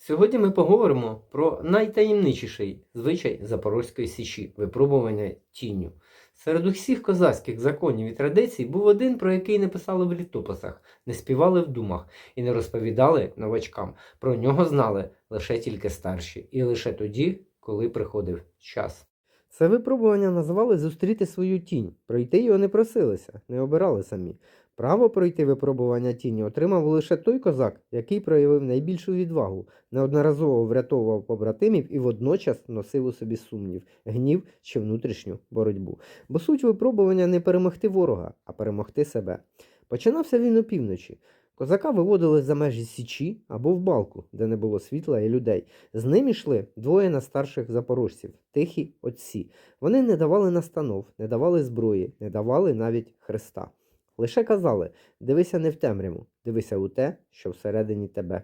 Сьогодні ми поговоримо про найтаємничіший звичай Запорозької січі випробування тінню. Серед усіх козацьких законів і традицій був один, про який не писали в літописах, не співали в думах і не розповідали новачкам. Про нього знали лише тільки старші, і лише тоді, коли приходив час. Це випробування називали зустріти свою тінь. Пройти його не просилися, не обирали самі. Право пройти випробування тіні отримав лише той козак, який проявив найбільшу відвагу, неодноразово врятовував побратимів і водночас носив у собі сумнів, гнів чи внутрішню боротьбу. Бо суть випробування не перемогти ворога, а перемогти себе. Починався він опівночі. Козака виводили за межі січі або в балку, де не було світла і людей. З ним йшли двоє найстарших запорожців тихі отці. Вони не давали настанов, не давали зброї, не давали навіть хреста. Лише казали дивися не в темряву, дивися у те, що всередині тебе.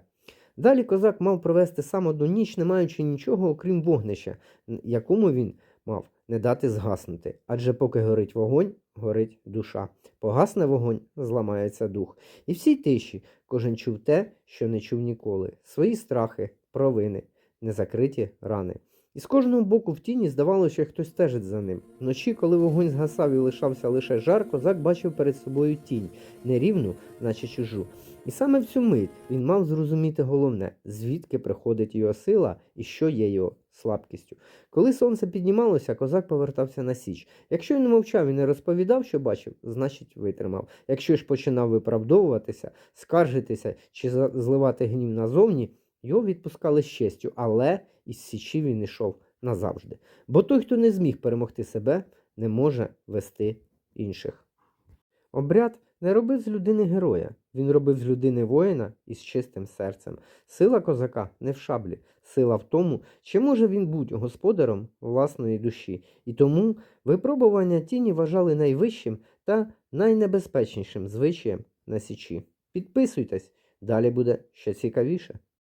Далі козак мав провести сам одну ніч, не маючи нічого, окрім вогнища, якому він мав не дати згаснути. Адже поки горить вогонь, горить душа. Погасне вогонь, зламається дух. І в цій тиші кожен чув те, що не чув ніколи: свої страхи, провини, незакриті рани. І з кожного боку в тіні здавалося, що хтось стежить за ним. Вночі, коли вогонь згасав і лишався лише жар, козак бачив перед собою тінь, нерівну, наче чужу. І саме в цю мить він мав зрозуміти головне, звідки приходить його сила і що є його слабкістю. Коли сонце піднімалося, козак повертався на січ. Якщо він мовчав і не розповідав, що бачив, значить витримав. Якщо ж починав виправдовуватися, скаржитися чи зливати гнів назовні, його відпускали з честю, але із січі він йшов назавжди. Бо той, хто не зміг перемогти себе, не може вести інших. Обряд не робив з людини героя, він робив з людини воїна із чистим серцем. Сила козака не в шаблі, сила в тому, чи може він бути господарем власної душі. І тому випробування тіні вважали найвищим та найнебезпечнішим звичаєм на січі. Підписуйтесь, далі буде ще цікавіше.